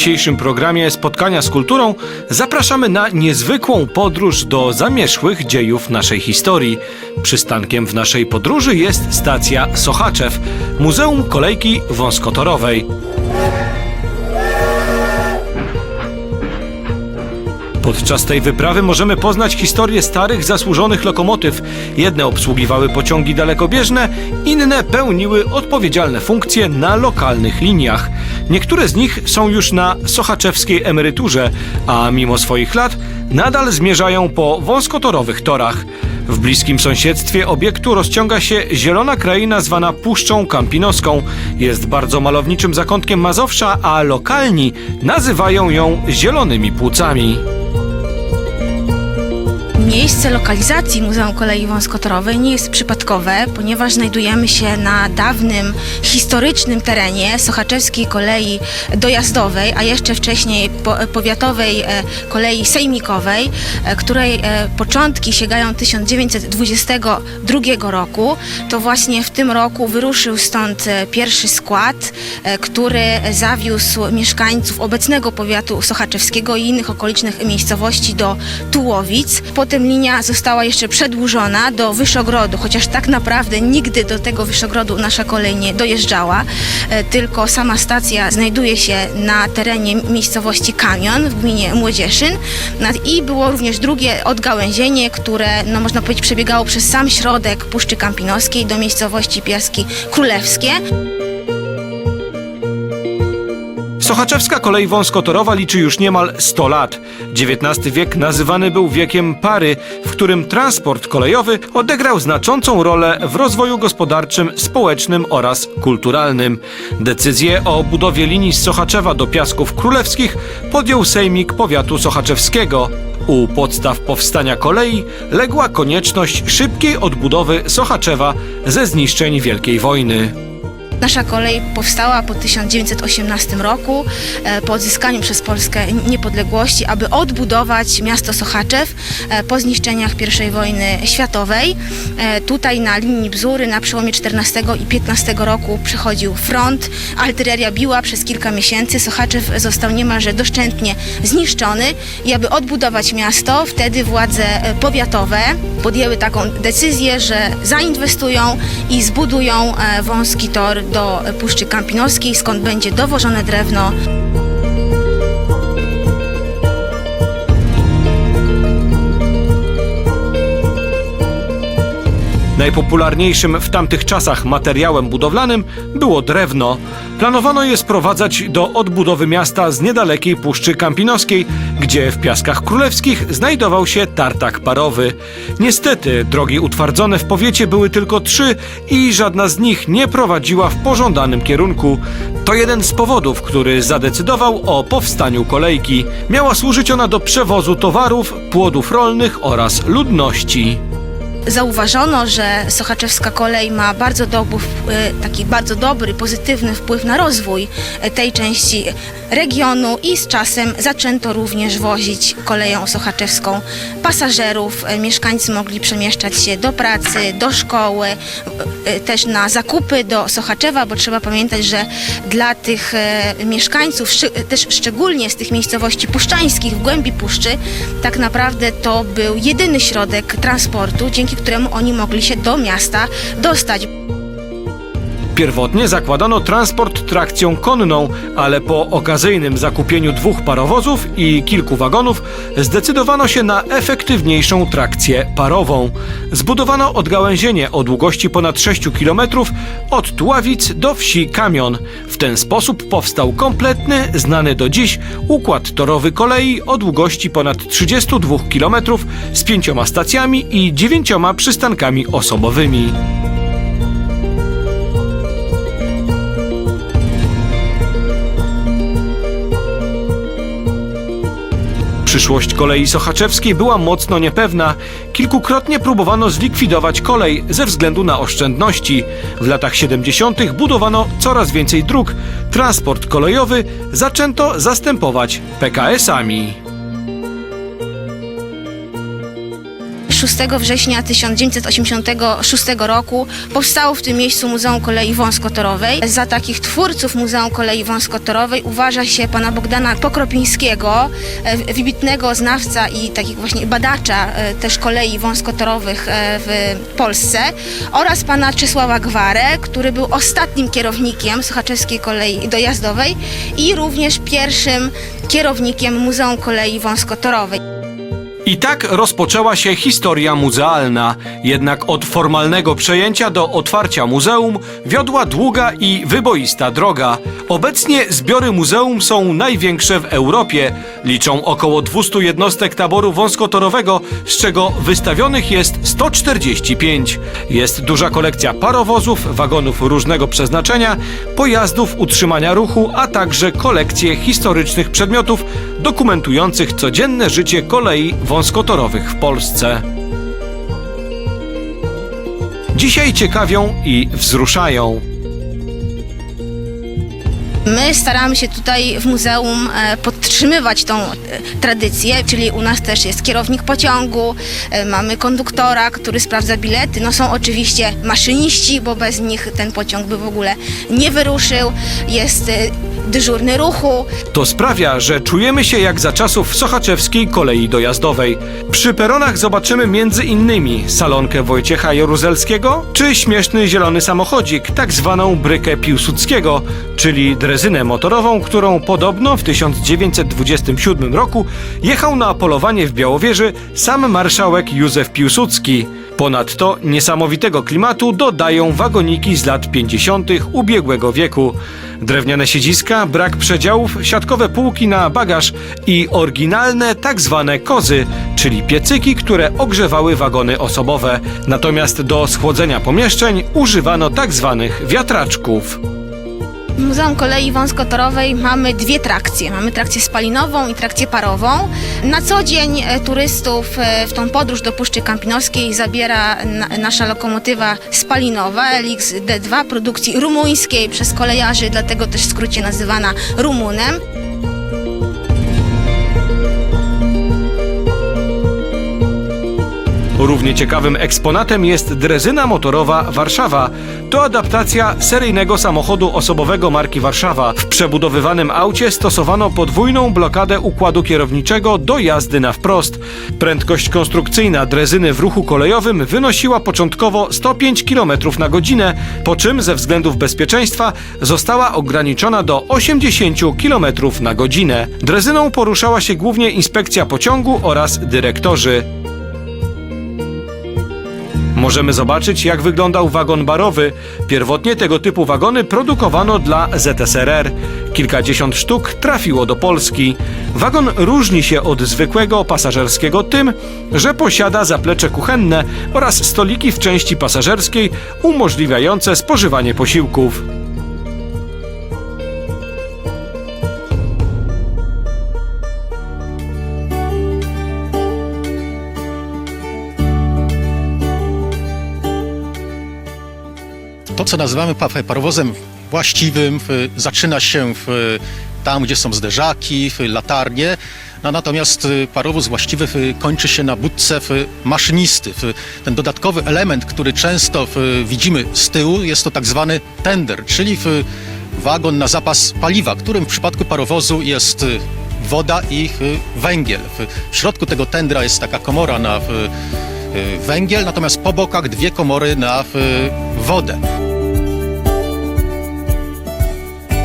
Dzisiejszym programie Spotkania z kulturą zapraszamy na niezwykłą podróż do zamierzchłych dziejów naszej historii. Przystankiem w naszej podróży jest stacja Sochaczew, Muzeum Kolejki Wąskotorowej. Podczas tej wyprawy możemy poznać historię starych, zasłużonych lokomotyw. Jedne obsługiwały pociągi dalekobieżne, inne pełniły odpowiedzialne funkcje na lokalnych liniach. Niektóre z nich są już na sochaczewskiej emeryturze, a mimo swoich lat nadal zmierzają po wąskotorowych torach. W bliskim sąsiedztwie obiektu rozciąga się zielona kraina zwana Puszczą Kampinoską. Jest bardzo malowniczym zakątkiem Mazowsza, a lokalni nazywają ją Zielonymi Płucami. Miejsce lokalizacji Muzeum Kolei Wąskotorowej nie jest przypadkowe, ponieważ znajdujemy się na dawnym, historycznym terenie Sochaczewskiej Kolei Dojazdowej, a jeszcze wcześniej po, powiatowej e, kolei sejmikowej, e, której e, początki sięgają 1922 roku. To właśnie w tym roku wyruszył stąd pierwszy skład, który zawiózł mieszkańców obecnego powiatu sochaczewskiego i innych okolicznych miejscowości do Tułowic. Linia została jeszcze przedłużona do Wyszogrodu, chociaż tak naprawdę nigdy do tego Wyszogrodu nasza kolej nie dojeżdżała, e, tylko sama stacja znajduje się na terenie miejscowości Kanion w gminie Młodzieszyn i było również drugie odgałęzienie, które no, można powiedzieć przebiegało przez sam środek Puszczy Kampinoskiej do miejscowości Piaski Królewskie. Sochaczewska kolej wąskotorowa liczy już niemal 100 lat. XIX wiek nazywany był wiekiem pary, w którym transport kolejowy odegrał znaczącą rolę w rozwoju gospodarczym, społecznym oraz kulturalnym. Decyzję o budowie linii z Sochaczewa do Piasków Królewskich podjął Sejmik Powiatu Sochaczewskiego. U podstaw powstania kolei legła konieczność szybkiej odbudowy Sochaczewa ze zniszczeń Wielkiej Wojny. Nasza kolej powstała po 1918 roku, e, po odzyskaniu przez Polskę niepodległości, aby odbudować miasto Sochaczew e, po zniszczeniach I wojny światowej. E, Tutaj na linii Bzury na przełomie 14 i 15 roku przychodził front, artyleria biła przez kilka miesięcy, Sochaczew został niemalże doszczętnie zniszczony. I aby odbudować miasto, wtedy władze powiatowe podjęły taką decyzję, że zainwestują i zbudują wąski tor do Puszczy Kampinoskiej, skąd będzie dowożone drewno. Najpopularniejszym w tamtych czasach materiałem budowlanym było drewno. Planowano je sprowadzać do odbudowy miasta z niedalekiej Puszczy Kampinoskiej, gdzie w Piaskach Królewskich znajdował się tartak parowy. Niestety drogi utwardzone w powiecie były tylko trzy i żadna z nich nie prowadziła w pożądanym kierunku. To jeden z powodów, który zadecydował o powstaniu kolejki. Miała służyć ona do przewozu towarów, płodów rolnych oraz ludności. Zauważono, że Sochaczewska kolej ma bardzo dobry, e, taki bardzo dobry, pozytywny wpływ na rozwój e, tej części regionu i z czasem zaczęto również wozić koleją sochaczewską pasażerów. E, Mieszkańcy mogli przemieszczać się do pracy, do szkoły, też na zakupy do Sochaczewa, bo trzeba pamiętać, że dla tych mieszkańców, też szczególnie z tych miejscowości puszczańskich w głębi puszczy, tak naprawdę to był jedyny środek transportu, dzięki któremu oni mogli się do miasta dostać. Pierwotnie zakładano transport trakcją konną, ale po okazyjnym zakupieniu dwóch parowozów i kilku wagonów zdecydowano się na efektywniejszą trakcję parową. Zbudowano odgałęzienie o długości ponad 6 km od Tuławic do wsi Kamion. W ten sposób powstał kompletny, znany do dziś układ torowy kolei o długości ponad 32 km z pięcioma stacjami i dziewięcioma przystankami osobowymi. Przyszłość kolei sochaczewskiej była mocno niepewna. Kilkukrotnie próbowano zlikwidować kolej ze względu na oszczędności. W latach 70. budowano coraz więcej dróg. Transport kolejowy zaczęto zastępować PKS-ami. 6 września 1986 roku powstało w tym miejscu Muzeum Kolei Wąskotorowej. Za takich twórców Muzeum Kolei Wąskotorowej uważa się pana Bogdana Pokropińskiego, e, wybitnego znawca i takiego właśnie badacza e, też kolei wąskotorowych e, w Polsce oraz pana Czesława Gwarę, który był ostatnim kierownikiem Sochaczewskiej Kolei Dojazdowej i również pierwszym kierownikiem Muzeum Kolei Wąskotorowej. I tak rozpoczęła się historia muzealna. Jednak od formalnego przejęcia do otwarcia muzeum wiodła długa i wyboista droga. Obecnie zbiory muzeum są największe w Europie. Liczą około 200 jednostek taboru wąskotorowego, z czego wystawionych jest 145. Jest duża kolekcja parowozów, wagonów różnego przeznaczenia, pojazdów utrzymania ruchu, a także kolekcje historycznych przedmiotów dokumentujących codzienne życie kolei wąskotorowych w Polsce. Dzisiaj ciekawią i wzruszają. My staramy się tutaj w muzeum e, podtrzymywać tą e, tradycję, czyli u nas też jest kierownik pociągu, e, mamy konduktora, który sprawdza bilety. No są oczywiście maszyniści, bo bez nich ten pociąg by w ogóle nie wyruszył. Jest dyżurny ruchu, To sprawia, że czujemy się jak za czasów sochaczewskiej kolei dojazdowej. Przy peronach zobaczymy między innymi salonkę Wojciecha Jaruzelskiego, czy śmieszny zielony samochodzik, tak zwaną brykę Piłsudskiego, czyli drezynę motorową, którą podobno w 1927 roku jechał na polowanie w Białowieży sam marszałek Józef Piłsudski. Ponadto niesamowitego klimatu dodają wagoniki z lat 50. ubiegłego wieku. Drewniane siedziska, brak przedziałów, siatkowe półki na bagaż i oryginalne tak zwane kozy, czyli piecyki, które ogrzewały wagony osobowe. Natomiast do schłodzenia pomieszczeń używano tak zwanych wiatraczków. W Muzeum Kolei Wąskotorowej mamy dwie trakcje. Mamy trakcję spalinową i trakcję parową. Na co dzień e, turystów e, w tą podróż do Puszczy Kampinoskiej zabiera na, nasza lokomotywa spalinowa LX D2 produkcji rumuńskiej przez kolejarzy, dlatego też w skrócie nazywana Rumunem. Równie ciekawym eksponatem jest drezyna motorowa Warszawa. To adaptacja seryjnego samochodu osobowego marki Warszawa. W przebudowywanym aucie stosowano podwójną blokadę układu kierowniczego do jazdy na wprost. Prędkość konstrukcyjna drezyny w ruchu kolejowym wynosiła początkowo 105 km na godzinę, po czym ze względów bezpieczeństwa została ograniczona do 80 km na godzinę. Drezyną poruszała się głównie inspekcja pociągu oraz dyrektorzy. Możemy zobaczyć, jak wyglądał wagon barowy. Pierwotnie tego typu wagony produkowano dla ZSRR. Kilkadziesiąt sztuk trafiło do Polski. Wagon różni się od zwykłego pasażerskiego tym, że posiada zaplecze kuchenne oraz stoliki w części pasażerskiej umożliwiające spożywanie posiłków. Co nazywamy pa- parowozem właściwym, zaczyna się w, tam, gdzie są zderzaki, latarnie, no, natomiast y, parowóz właściwy w, kończy się na budce maszynisty. Ten dodatkowy element, który często widzimy z tyłu, jest to tak zwany tender, czyli wagon na zapas paliwa, którym w przypadku parowozu jest y, woda i y, węgiel. W, środku tego tendra jest taka komora na y, y, węgiel, natomiast po bokach dwie komory na y, wodę.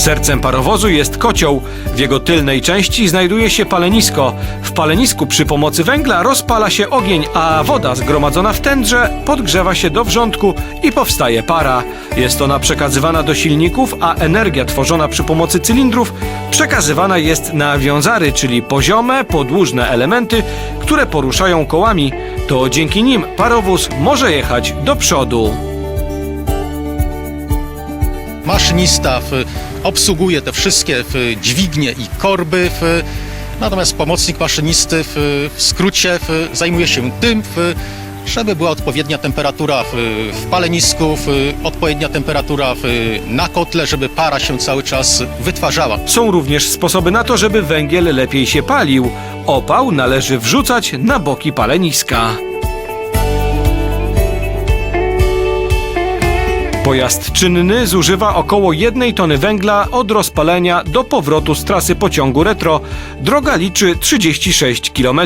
Sercem parowozu jest kocioł. W jego tylnej części znajduje się palenisko. W palenisku przy pomocy węgla rozpala się ogień, a woda zgromadzona w tędrze podgrzewa się do wrzątku i powstaje para. Jest ona przekazywana do silników, a energia tworzona przy pomocy cylindrów przekazywana jest na wiązary, czyli poziome, podłużne elementy, które poruszają kołami. To dzięki nim parowóz może jechać do przodu. Maszynista obsługuje te wszystkie dźwignie i korby, natomiast pomocnik maszynisty w, skrócie zajmuje się tym, żeby była odpowiednia temperatura w, palenisku, odpowiednia temperatura na kotle, żeby para się cały czas wytwarzała. Są również sposoby na to, żeby węgiel lepiej się palił. Opał należy wrzucać na boki paleniska. Pojazd czynny zużywa około 1 tony węgla od rozpalenia do powrotu z trasy pociągu retro. Droga liczy 36 km.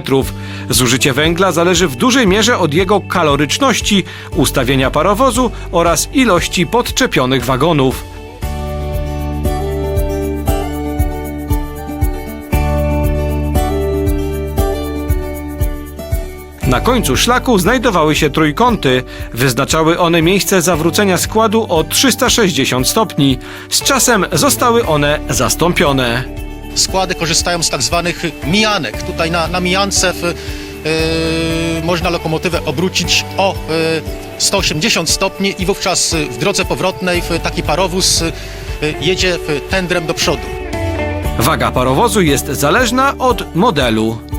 Zużycie węgla zależy w dużej mierze od jego kaloryczności, ustawienia parowozu oraz ilości podczepionych wagonów. Na końcu szlaku znajdowały się trójkąty. Wyznaczały one miejsce zawrócenia składu o 360 stopni. Z czasem zostały one zastąpione. Składy korzystają z tak zwanych mijanek. Tutaj na, na mijance w, yy, można lokomotywę obrócić o yy, 180 stopni i wówczas w drodze powrotnej w taki parowóz yy, jedzie w tędrem do przodu. Waga parowozu jest zależna od modelu.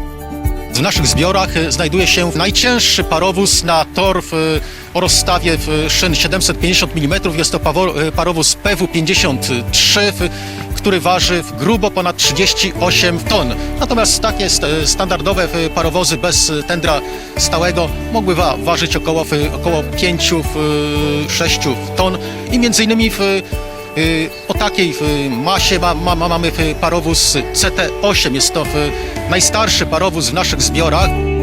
W naszych zbiorach y, znajduje się najcięższy parowóz na tor w, y, o rozstawie w szyn 750 mm. Jest to y, parowóz PW53, w- który waży grubo ponad 38 ton. Natomiast takie st- standardowe y, parowozy bez y, tędra stałego mogły wa- ważyć około, około 5-6 ton i między innymi w Y, O takiej y, masie ma, ma, ma, mamy y, parowóz CT8. Jest to y, najstarszy parowóz w naszych zbiorach.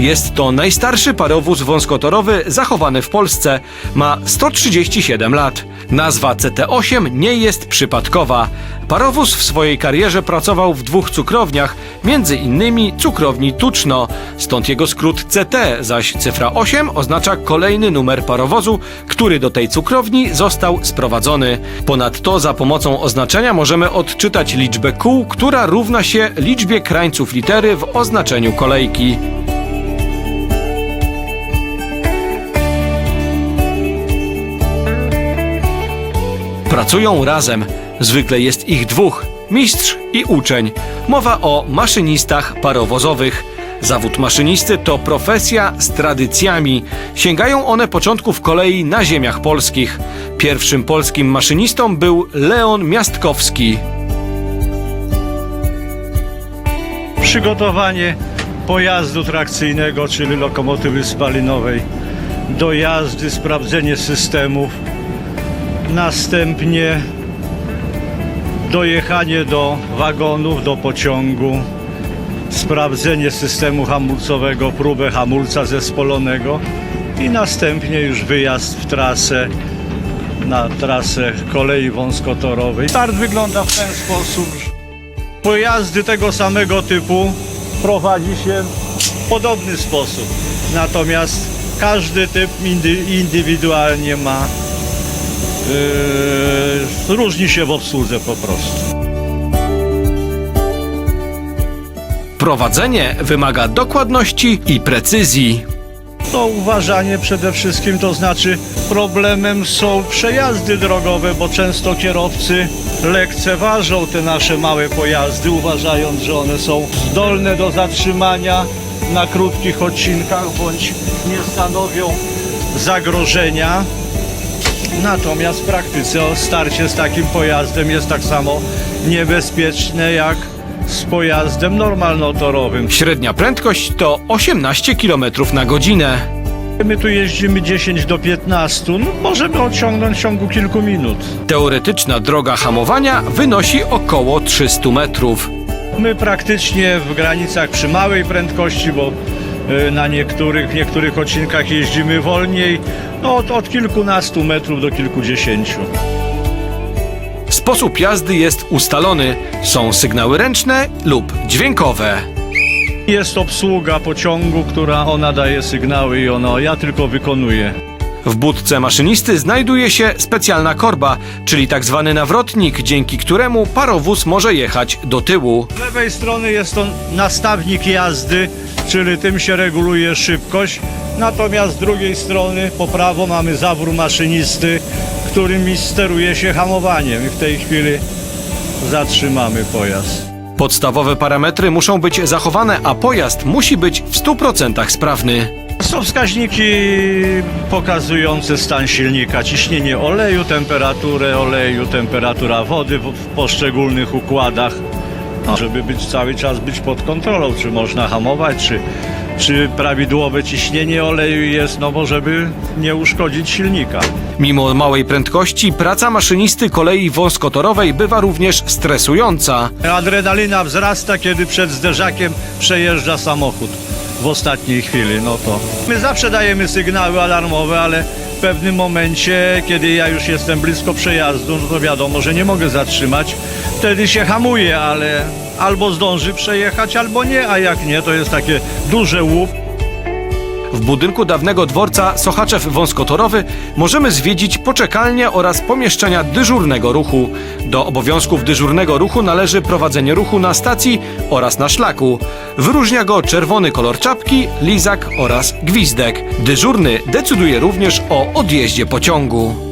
Jest to najstarszy parowóz wąskotorowy zachowany w Polsce. Ma 137 lat. Nazwa CT8 nie jest przypadkowa. Parowóz w swojej karierze pracował w dwóch cukrowniach, między innymi cukrowni Tuczno. Stąd jego skrót CT, zaś cyfra 8 oznacza kolejny numer parowozu, który do tej cukrowni został sprowadzony. Ponadto za pomocą oznaczenia możemy odczytać liczbę kół, która równa się liczbie krańców litery w oznaczeniu kolejki. Pracują razem. Zwykle jest ich dwóch: mistrz i uczeń. Mowa o maszynistach parowozowych. Zawód maszynisty to profesja z tradycjami. Sięgają one początków kolei na ziemiach polskich. Pierwszym polskim maszynistą był Leon Miastkowski. przygotowanie pojazdu trakcyjnego, czyli lokomotywy spalinowej, do jazdy, sprawdzenie systemów, następnie dojechanie do wagonów, do pociągu, sprawdzenie systemu hamulcowego, próbę hamulca zespolonego i następnie już wyjazd w trasę, na trasę kolei wąskotorowej. Start wygląda w ten sposób, Pojazdy tego samego typu prowadzi się w podobny sposób. Natomiast każdy typ indy, indywidualnie ma, yy, różni się w obsłudze po prostu. Prowadzenie wymaga dokładności i precyzji. To uważanie przede wszystkim, to znaczy problemem są przejazdy drogowe, bo często kierowcy lekceważą te nasze małe pojazdy, uważając, że one są zdolne do zatrzymania na krótkich odcinkach bądź nie stanowią zagrożenia. Natomiast w praktyce starcie z takim pojazdem jest tak samo niebezpieczne jak z pojazdem normalnotorowym. Średnia prędkość to 18 km na godzinę. My tu jeździmy 10 do 15, no możemy ociągnąć w ciągu kilku minut. Teoretyczna droga hamowania wynosi około 300 metrów. My praktycznie w granicach przy małej prędkości, bo na niektórych, w niektórych odcinkach jeździmy wolniej, no od, od kilkunastu metrów do kilkudziesięciu. Sposób jazdy jest ustalony. Są sygnały ręczne lub dźwiękowe. Jest obsługa pociągu, która ona daje sygnały i ona, ja tylko wykonuję. W budce maszynisty znajduje się specjalna korba, czyli tak zwany nawrotnik, dzięki któremu parowóz może jechać do tyłu. Z lewej strony jest to nastawnik jazdy, czyli tym się reguluje szybkość. Natomiast z drugiej strony po prawo mamy zawór maszynisty, którym steruje się hamowaniem. I w tej chwili zatrzymamy pojazd. Podstawowe parametry muszą być zachowane, a pojazd musi być w 100% sprawny. Są wskaźniki pokazujące stan silnika, ciśnienie oleju, temperaturę oleju, temperatura wody w, w poszczególnych układach. Żeby być cały czas być pod kontrolą, czy można hamować, czy, czy prawidłowe ciśnienie oleju jest, no bo żeby nie uszkodzić silnika. Mimo małej prędkości, praca maszynisty kolei wąskotorowej bywa również stresująca. Adrenalina wzrasta, kiedy przed zderzakiem przejeżdża samochód w ostatniej chwili, no to my zawsze dajemy sygnały alarmowe, ale w pewnym momencie, kiedy ja już jestem blisko przejazdu, no to wiadomo, że nie mogę zatrzymać. Wtedy się hamuje, ale albo zdąży przejechać, albo nie, a jak nie, to jest takie duże łup. W budynku dawnego dworca Sochaczew Wąskotorowy możemy zwiedzić poczekalnię oraz pomieszczenia dyżurnego ruchu. Do obowiązków dyżurnego ruchu należy prowadzenie ruchu na stacji oraz na szlaku. Wyróżnia go czerwony kolor czapki, lizak oraz gwizdek. Dyżurny decyduje również o odjeździe pociągu.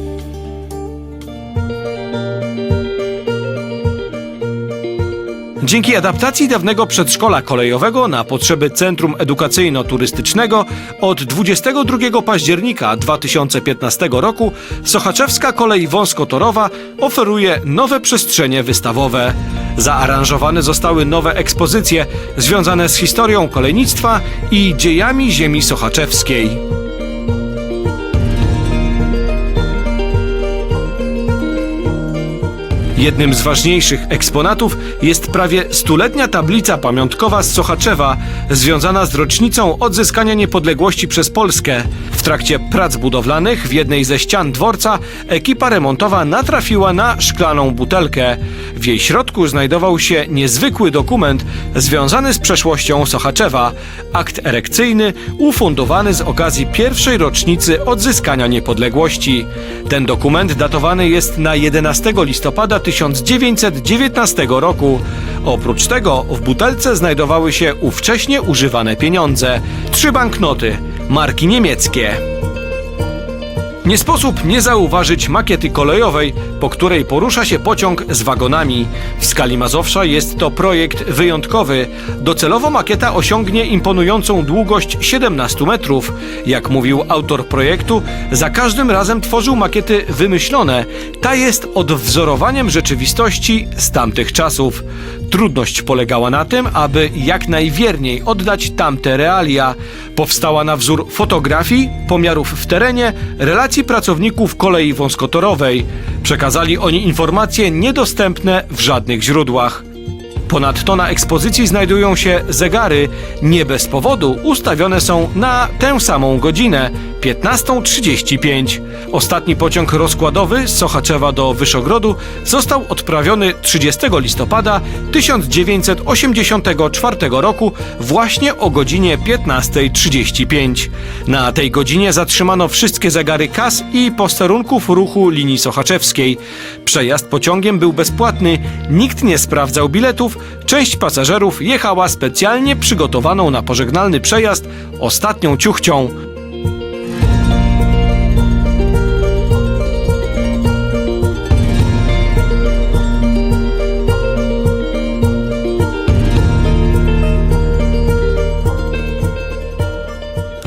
Dzięki adaptacji dawnego przedszkola kolejowego na potrzeby Centrum Edukacyjno-Turystycznego od 22 października 2015 roku Sochaczewska Kolej Wąskotorowa oferuje nowe przestrzenie wystawowe. Zaaranżowane zostały nowe ekspozycje związane z historią kolejnictwa i dziejami ziemi sochaczewskiej. Jednym z ważniejszych eksponatów jest prawie stuletnia tablica pamiątkowa z Sochaczewa, związana z rocznicą odzyskania niepodległości przez Polskę. W trakcie prac budowlanych w jednej ze ścian dworca ekipa remontowa natrafiła na szklaną butelkę. W jej środku znajdował się niezwykły dokument związany z przeszłością Sochaczewa. Akt erekcyjny ufundowany z okazji pierwszej rocznicy odzyskania niepodległości. Ten dokument datowany jest na 11 listopada 1919 roku. Oprócz tego w butelce znajdowały się ówcześnie używane pieniądze. Trzy banknoty, marki niemieckie. Nie sposób nie zauważyć makiety kolejowej, po której porusza się pociąg z wagonami. W skali Mazowsza jest to projekt wyjątkowy. Docelowo makieta osiągnie imponującą długość 17 metrów. Jak mówił autor projektu, za każdym razem tworzył makiety wymyślone. Ta jest odwzorowaniem rzeczywistości z tamtych czasów. Trudność polegała na tym, aby jak najwierniej oddać tamte realia. Powstała na wzór fotografii, pomiarów w terenie, relacji pracowników kolei wąskotorowej. Przekazali oni informacje niedostępne w żadnych źródłach. Ponadto na ekspozycji znajdują się zegary. Nie bez powodu ustawione są na tę samą godzinę 15.35. Ostatni pociąg rozkładowy z Sochaczewa do Wyszogrodu został odprawiony 30 listopada 1984 roku właśnie o godzinie 15.35. Na tej godzinie zatrzymano wszystkie zegary kas i posterunków ruchu linii sochaczewskiej. Przejazd pociągiem był bezpłatny, nikt nie sprawdzał biletów, część pasażerów jechała specjalnie przygotowaną na pożegnalny przejazd ostatnią ciuchcią.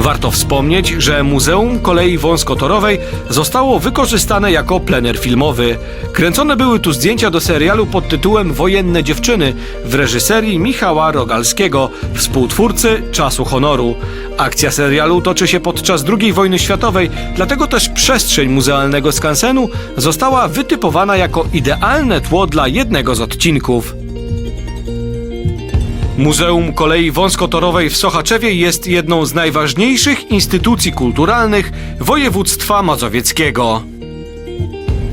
Warto wspomnieć, że Muzeum Kolei Wąskotorowej zostało wykorzystane jako plener filmowy. Kręcone były tu zdjęcia do serialu pod tytułem Wojenne dziewczyny w reżyserii Michała Rogalskiego, współtwórcy Czasu Honoru. Akcja serialu toczy się podczas II wojny światowej, dlatego też przestrzeń muzealnego skansenu została wytypowana jako idealne tło dla jednego z odcinków. Muzeum Kolei Wąskotorowej w Sochaczewie jest jedną z najważniejszych instytucji kulturalnych województwa mazowieckiego.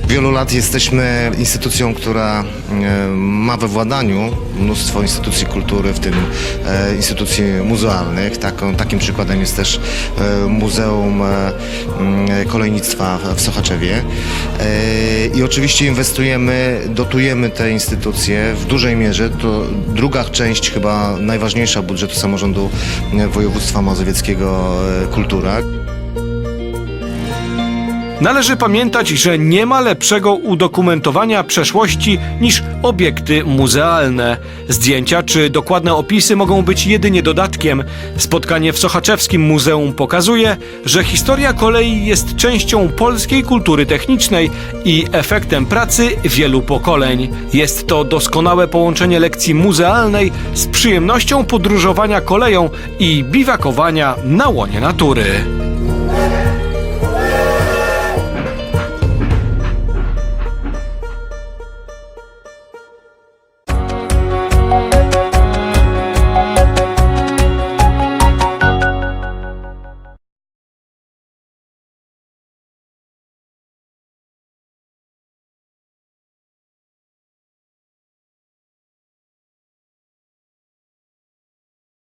Wielu lat jesteśmy instytucją, która e, ma we władaniu mnóstwo instytucji kultury, w tym e, instytucji muzealnych. Takim przykładem jest też e, Muzeum Kolejnictwa w- Sochaczewie. I oczywiście inwestujemy, dotujemy te instytucje w dużej mierze. To druga część, chyba najważniejsza budżetu samorządu województwa mazowieckiego kultura. Należy pamiętać, że nie ma lepszego udokumentowania przeszłości niż obiekty muzealne. Zdjęcia czy dokładne opisy mogą być jedynie dodatkiem. Spotkanie w Sochaczewskim Muzeum pokazuje, że historia kolei jest częścią polskiej kultury technicznej i efektem pracy wielu pokoleń. Jest to doskonałe połączenie lekcji muzealnej z przyjemnością podróżowania koleją i biwakowania na łonie natury.